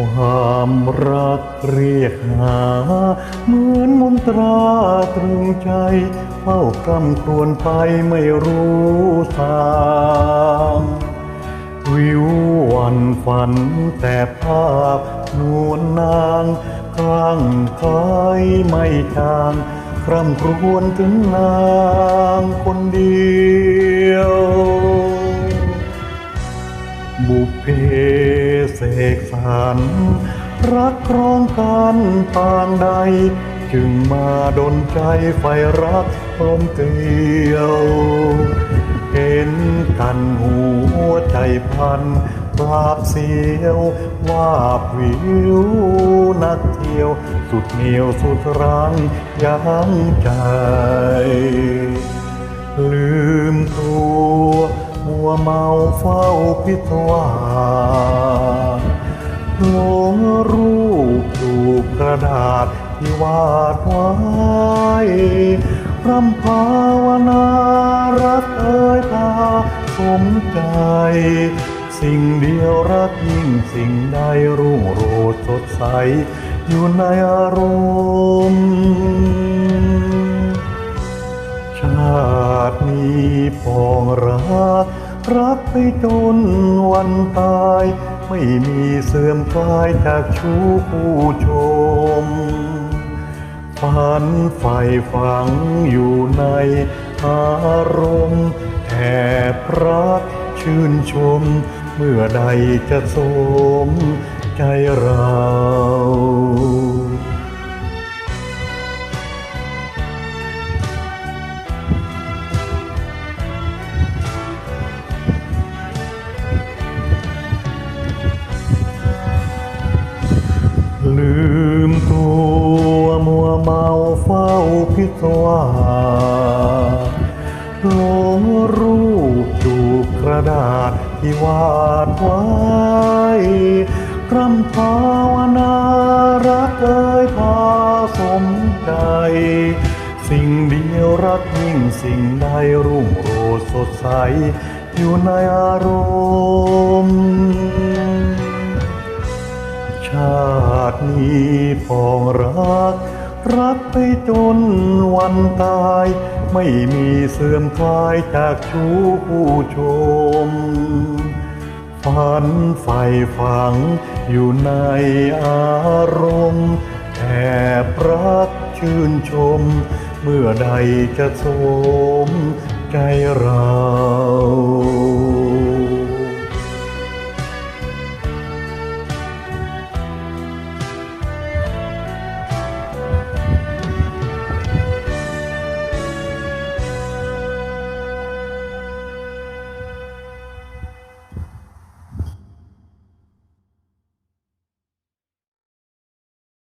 ความรักเรียกหา เหมือนมนตราตรึงใจเฝ้ากำครวนไปไม่รู้ทางวิววันฝันแต่ภาพนวลนางคลั่งคล้ายไม่จาง คร่ำครวญถึงนางคนเดี สกสรรรักครองกันปางใด จึงมาดนใจไฟรักพร้อมเกลียว เห็นกันหัวใจพันปราบเสียวว่าบวิวนักเที่ยว สุดเหนียวสุดรังยังใจ ลืมตัวมัวเมาเฝ้าพิศวา หลงรูปถูกกระดาษที่วาดไว้พรำภาวนารักเอ่ยพาสมใจ สิ่งเดียวรักยิ่งสิ่งใดรุ่งโรจน์สดใส อยู่ในอารมณ์ ตินี้ปองรัก รักไปจนวันตาย ไม่มีเสื่อมคลายจากชู้ผู้ชมฝันใฝ่ฝังอยู่ในอารมณ์แอบรักชื่นชม เมื่อใดจะสมใจเรา ลืมตัวมัวเมาเฝ้าพิศวาหลงรูปจูบกระดาษที่วาดไว้คร่ำภาวนารักเอ่ยพาสมใจ สิ่งเดียวรักยิ่งสิ่งใดรุ่งโรจน์สดใส อยู่ในอารมณ์ ชาตินี้ปองรัก รักไปจนวันตาย ไม่มีเสื่อมคลายจากชู้ผู้ชม ฝันใฝ่ฝังอยู่ในอารมณ์แอบรักชื่นชม เมื่อใดจะสมใจเรา